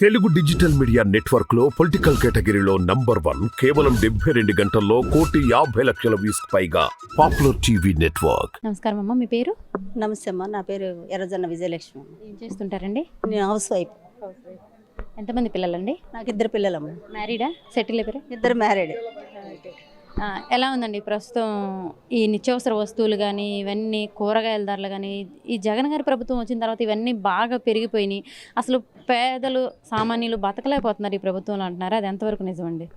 Telugu digital media నెట్వర్క్లో political కేటగిరీలో number one కేవలం డెబ్బై రెండు గంటల్లో కోటి యాభై లక్షల వ్యూస్ పైగా పాపులర్ టీవీ నెట్వర్క్. నమస్కారం అమ్మ మీ పేరు? నమస్తే అమ్మ నా పేరు ఎర్రజొన్న విజయలక్ష్మి అమ్మ. ఏం చేస్తుంటారండి? నేను హౌస్ వైఫ్. ఎంతమంది పిల్లలండి? నాకు ఇద్దరు పిల్లలమ్మ. మ్యారీడా సెటిల్ అయిపోయారా? ఇద్దరు మ్యారీడ్ ఎలా ఉందండి ప్రస్తుతం ఈ నిత్యావసర వస్తువులు కానీ ఇవన్నీ కూరగాయల ధరలు కానీ ఈ జగన్ గారి ప్రభుత్వం వచ్చిన తర్వాత ఇవన్నీ బాగా పెరిగిపోయినాయి. అసలు పేదలు సామాన్యులు బతకలేకపోతున్నారు ఈ ప్రభుత్వంలో అంటున్నారు? అది ఎంతవరకు నిజమండి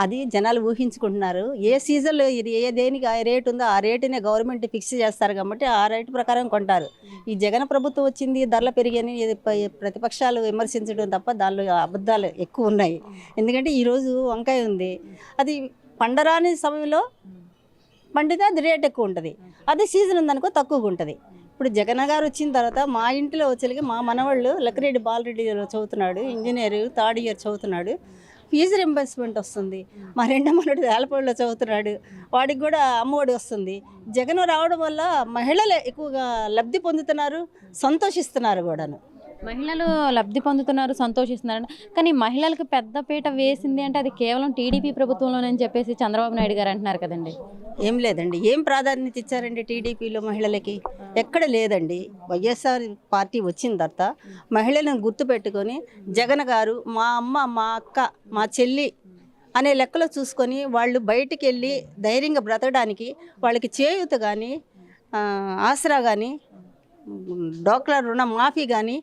అది జనాలు ఊహించుకుంటున్నారు. ఏ సీజన్లో ఇది ఏ దేనికి ఆ రేటు ఉందో ఆ రేటునే గవర్నమెంట్ ఫిక్స్ చేస్తారు కాబట్టి ఆ రేటు ప్రకారం కొంటారు. ఈ జగన్ ప్రభుత్వం వచ్చింది ధరలు పెరిగాయని ప్రతిపక్షాలు విమర్శించడం తప్ప దానిలో అబద్ధాలు ఎక్కువ ఉన్నాయి. ఎందుకంటే ఈరోజు వంకాయ ఉంది. అది పండరాని సమయంలో పండితే అది రేట్ ఎక్కువ ఉంటుంది. అదే సీజన్ ఉందనుకో తక్కువగా ఉంటుంది. ఇప్పుడు జగన్ గారు వచ్చిన తర్వాత మా ఇంట్లో వచ్చేకి మా మనవాళ్ళు లక్కిరెడ్డి బాలరెడ్డి చదువుతున్నాడు ఇంజనీర్ థర్డ్ ఇయర్ చదువుతున్నాడు ఫీజు రింబర్స్మెంట్ వస్తుంది. మా రెండో మనడు వేలపల్లిలో చదువుతున్నాడు వాడికి కూడా అమ్మఒడి వస్తుంది. జగన్ రావడం వల్ల మహిళలు ఎక్కువగా లబ్ధి పొందుతున్నారు సంతోషిస్తున్నారు కూడాను. మహిళలు లబ్ధి పొందుతున్నారు సంతోషిస్తున్నారు కానీ మహిళలకు పెద్ద పీట వేసింది అంటే అది కేవలం టీడీపీ ప్రభుత్వంలోనని చెప్పేసి చంద్రబాబు నాయుడు గారు అంటున్నారు కదండి. ఏం లేదండి. ఏం ప్రాధాన్యత ఇచ్చారండి టీడీపీలో మహిళలకి? ఎక్కడ లేదండి. వైఎస్ఆర్ పార్టీ వచ్చిన తర్వాత మహిళలను గుర్తుపెట్టుకొని జగన్ గారు మా అమ్మ మా అక్క మా చెల్లి అనే లెక్కలో చూసుకొని వాళ్ళు బయటికి వెళ్ళి ధైర్యంగా బ్రతకడానికి వాళ్ళకి చేయూత కానీ ఆసరా కానీ డోక్లా రుణ మాఫీ కానీ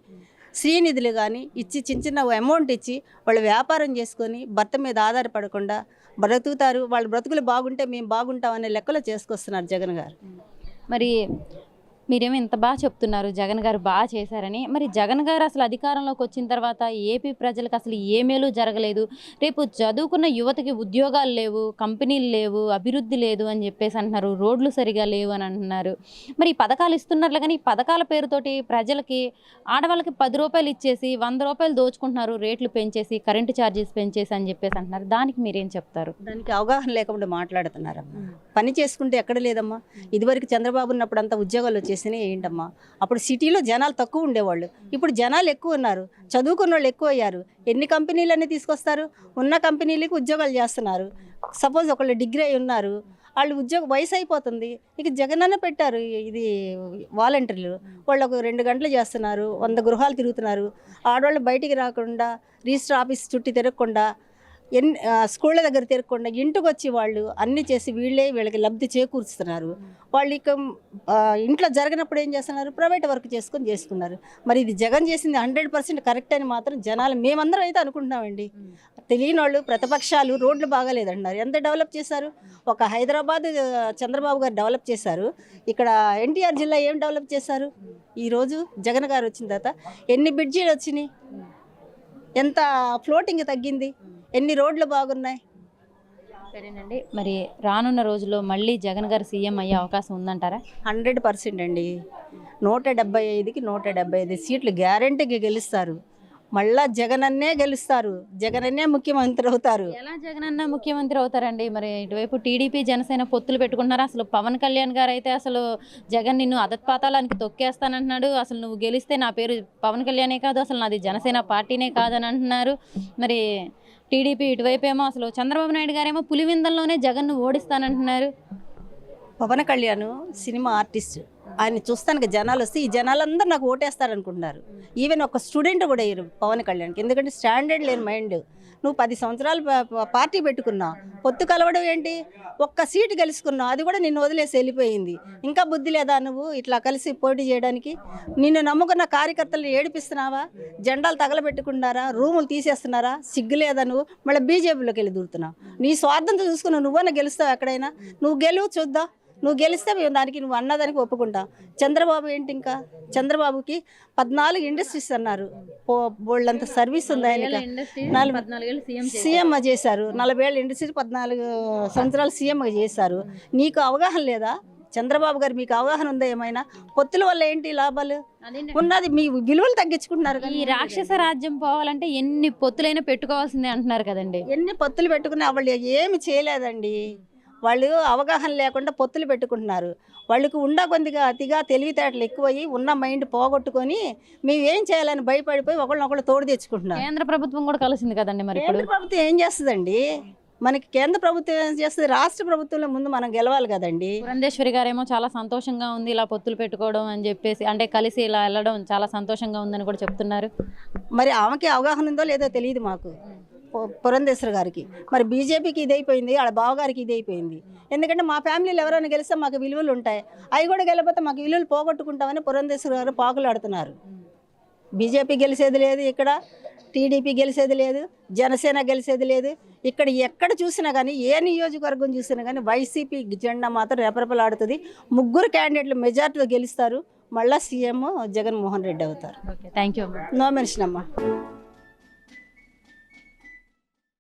శ్రీనిధులు కానీ ఇచ్చి చిన్న చిన్న అమౌంట్ ఇచ్చి వాళ్ళు వ్యాపారం చేసుకొని భర్త మీద ఆధారపడకుండా బ్రతుకుతారు. వాళ్ళ బ్రతుకులు బాగుంటే మేము బాగుంటాం అనే లెక్కలో చేసుకొస్తున్నారు జగన్ గారు. మరి మీరేమో ఇంత బాగా చెప్తున్నారు జగన్ గారు బాగా చేశారని. మరి జగన్ గారు అసలు అధికారంలోకి వచ్చిన తర్వాత ఏపీ ప్రజలకు అసలు ఏ మేలు జరగలేదు. రేపు చదువుకున్న యువతకి ఉద్యోగాలు లేవు కంపెనీలు లేవు అభివృద్ధి లేదు అని చెప్పేసి అంటున్నారు. రోడ్లు సరిగా లేవు అని అంటున్నారు. మరి ఈ పథకాలు ఇస్తున్నారు కానీ ఈ పథకాల పేరుతోటి ప్రజలకి ఆడవాళ్ళకి పది రూపాయలు ఇచ్చేసి వంద రూపాయలు దోచుకుంటున్నారు రేట్లు పెంచేసి కరెంటు ఛార్జెస్ పెంచేసి అని చెప్పేసి అంటున్నారు. దానికి మీరేం చెప్తారు? దానికి అవగాహన లేకుండా మాట్లాడుతున్నారమ్మా. పని చేసుకుంటే ఎక్కడ లేదమ్మా. ఇదివరకు చంద్రబాబు ఉన్నప్పుడు అంతా ఉద్యోగాలు వచ్చేసి వచ్చేసినాయి ఏంటమ్మా? అప్పుడు సిటీలో జనాలు తక్కువ ఉండేవాళ్ళు. ఇప్పుడు జనాలు ఎక్కువ ఉన్నారు. చదువుకున్న వాళ్ళు ఎక్కువ అయ్యారు. ఎన్ని కంపెనీలన్నీ తీసుకొస్తారు? ఉన్న కంపెనీలకి ఉద్యోగాలు చేస్తున్నారు. సపోజ్ ఒకళ్ళు డిగ్రీ అయి ఉన్నారు. వాళ్ళు ఉద్యోగం వయసు అయిపోతుంది. ఇక జగనన్న పెట్టారు ఇది వాలంటీర్లు. వాళ్ళు ఒక రెండు గంటలు చేస్తున్నారు. వంద గృహాలు తిరుగుతున్నారు. ఆడవాళ్ళు బయటికి రాకుండా రిజిస్టర్ ఆఫీస్ చుట్టూ తిరగకుండా ఎన్ స్కూళ్ళ దగ్గర తిరగకుండా ఇంటికి వచ్చి వాళ్ళు అన్ని చేసి వీళ్ళే వీళ్ళకి లబ్ధి చేకూరుస్తున్నారు. వాళ్ళు ఇక ఇంట్లో జరిగినప్పుడు ఏం చేస్తున్నారు? ప్రైవేట్ వర్క్ చేసుకొని చేసుకున్నారు. మరి ఇది జగన్ చేసింది హండ్రెడ్ పర్సెంట్ కరెక్ట్ అని మాత్రం జనాలు మేమందరం అయితే అనుకుంటున్నామండి. తెలియని వాళ్ళు ప్రతిపక్షాలు రోడ్లు బాగాలేదంటున్నారు. ఎంత డెవలప్ చేశారు? ఒక హైదరాబాద్ చంద్రబాబు గారు డెవలప్ చేశారు. ఇక్కడ ఎన్టీఆర్ జిల్లా ఏం డెవలప్ చేశారు? ఈరోజు జగన్ గారు వచ్చిన తర్వాత ఎన్ని బ్రిడ్జీలు వచ్చినాయి? ఎంత ఫ్లోటింగ్ తగ్గింది? ఎన్ని రోడ్లు బాగున్నాయి? సరేనండి. మరి రానున్న రోజుల్లో మళ్ళీ జగన్ గారు సీఎం అయ్యే అవకాశం ఉందంటారా? హండ్రెడ్ పర్సెంట్ అండి. నూట డెబ్బై ఐదుకి నూట డెబ్బై ఐదు సీట్లు గ్యారంటీగా గెలుస్తారు. మళ్ళా జగనన్నే గెలుస్తారు. జగనన్నే ముఖ్యమంత్రి అవుతారు. ఎలా జగన్ అన్న ముఖ్యమంత్రి అవుతారండి? మరి ఇటువైపు టీడీపీ జనసేన పొత్తులు పెట్టుకుంటున్నారు? అసలు పవన్ కళ్యాణ్ గారు అయితే అసలు జగన్ నిన్ను అదత్పాతాలానికి తొక్కేస్తానంటున్నాడు. అసలు నువ్వు గెలిస్తే నా పేరు పవన్ కళ్యాణే కాదు అసలు నాది జనసేన పార్టీనే కాదని అంటున్నారు మరి టీడీపీ ఇటువైపు ఏమో అసలు చంద్రబాబు నాయుడు గారేమో పులివిందంలోనే జగన్ను ఓడిస్తానంటున్నారు. Pawan Kalyan cinema artist. ఆయన చూస్తానికి జనాలు వస్తే ఈ జనాలందరూ నాకు ఓటేస్తారు అనుకుంటున్నారు ఈవెన్ ఒక స్టూడెంట్ కూడా వేయరు పవన్ కళ్యాణ్కి. ఎందుకంటే స్టాండర్డ్ లేని మైండ్ నువ్వు పది సంవత్సరాలు పార్టీ పెట్టుకున్నావు పొత్తు కలవడం ఏంటి? ఒక్క సీటు గెలుచుకున్నావు అది కూడా నిన్ను వదిలేసి వెళ్ళిపోయింది. ఇంకా బుద్ధి లేదా నువ్వు ఇట్లా కలిసి పోటీ చేయడానికి? నిన్ను నమ్ముకున్న కార్యకర్తలను ఏడిపిస్తున్నావా? జెండాలు తగలబెట్టుకున్నారా రూములు తీసేస్తున్నారా? సిగ్గు లేదా నువ్వు? మళ్ళీ బీజేపీలోకి వెళ్ళి దూరుతున్నావు. నీ స్వార్థంతో చూసుకున్నావు నువ్వన్నా గెలుస్తావు ఎక్కడైనా? నువ్వు గెలువు చూద్దాం. నువ్వు గెలిస్తే మేము దానికి నువ్వు అన్నదానికి ఒప్పుకుంటాం. చంద్రబాబు ఏంటి ఇంకా? చంద్రబాబుకి పద్నాలుగు ఇండస్ట్రీస్ అన్నారు. బోళ్ళంత సర్వీస్ ఉంది నాలుగు- సీఎం చేశారు. నలభై ఏళ్ళ ఇండస్ట్రీ పద్నాలుగు సంవత్సరాలు సీఎం చేశారు. నీకు అవగాహన లేదా? చంద్రబాబు గారు మీకు అవగాహన ఉందా ఏమైనా? పొత్తుల వల్ల ఏంటి లాభాలు? ఉన్నది మీ విలువలు తగ్గించుకుంటున్నారు ఈ రాక్షస రాజ్యం పోవాలంటే ఎన్ని పొత్తులైనా పెట్టుకోవాల్సిందే అంటున్నారు కదండి. ఎన్ని పొత్తులు పెట్టుకుని వాళ్ళు ఏమి చేయలేదండి. వాళ్ళు అవగాహన లేకుండా పొత్తులు పెట్టుకుంటున్నారు. వాళ్ళకి ఉండ కొద్దిగా అతిగా తెలివితేటలు ఎక్కువయ్యి ఉన్న మైండ్ పోగొట్టుకొని మేము ఏం చేయాలని భయపడిపోయి ఒకళ్ళనొకళ్ళు తోడు తెచ్చుకుంటున్నారు. కేంద్ర ప్రభుత్వం కూడా కలిసింది కదండి మరి కేంద్ర ప్రభుత్వం ఏం చేస్తుందండి? మనకి కేంద్ర ప్రభుత్వం ఏం చేస్తుంది? రాష్ట్ర ప్రభుత్వంలో ముందు మనం గెలవాలి కదండి. పురంధేశ్వరి గారేమో చాలా సంతోషంగా ఉంది ఇలా పొత్తులు పెట్టుకోవడం అని చెప్పేసి అంటే కలిసి ఇలా వెళ్ళడం చాలా సంతోషంగా ఉందని కూడా చెప్తున్నారు. మరి ఆమెకి అవగాహన ఉందో లేదో తెలియదు మాకు. పురంధేశ్వర గారికి. మరి బీజేపీకి ఇదైపోయింది ఆడ బావగారికి ఇదైపోయింది. ఎందుకంటే మా ఫ్యామిలీలో ఎవరైనా గెలిస్తే మాకు విలువలు ఉంటాయి. అవి కూడా గెలిపోతే మాకు విలువలు పోగొట్టుకుంటామని పురంధేశ్వర గారు పాకులాడుతున్నారు. బీజేపీ గెలిచేది లేదు ఇక్కడ టీడీపీ గెలిచేది లేదు జనసేన గెలిచేది లేదు. ఇక్కడ ఎక్కడ చూసినా కానీ ఏ నియోజకవర్గం చూసినా కానీ వైసీపీ జెండా మాత్రం రెపరెపలాడుతుంది. ముగ్గురు క్యాండిడేట్లు మెజార్టీతో గెలుస్తారు. మళ్ళీ సీఎం జగన్మోహన్ రెడ్డి అవుతారు. Okay thank you no mention అమ్మా.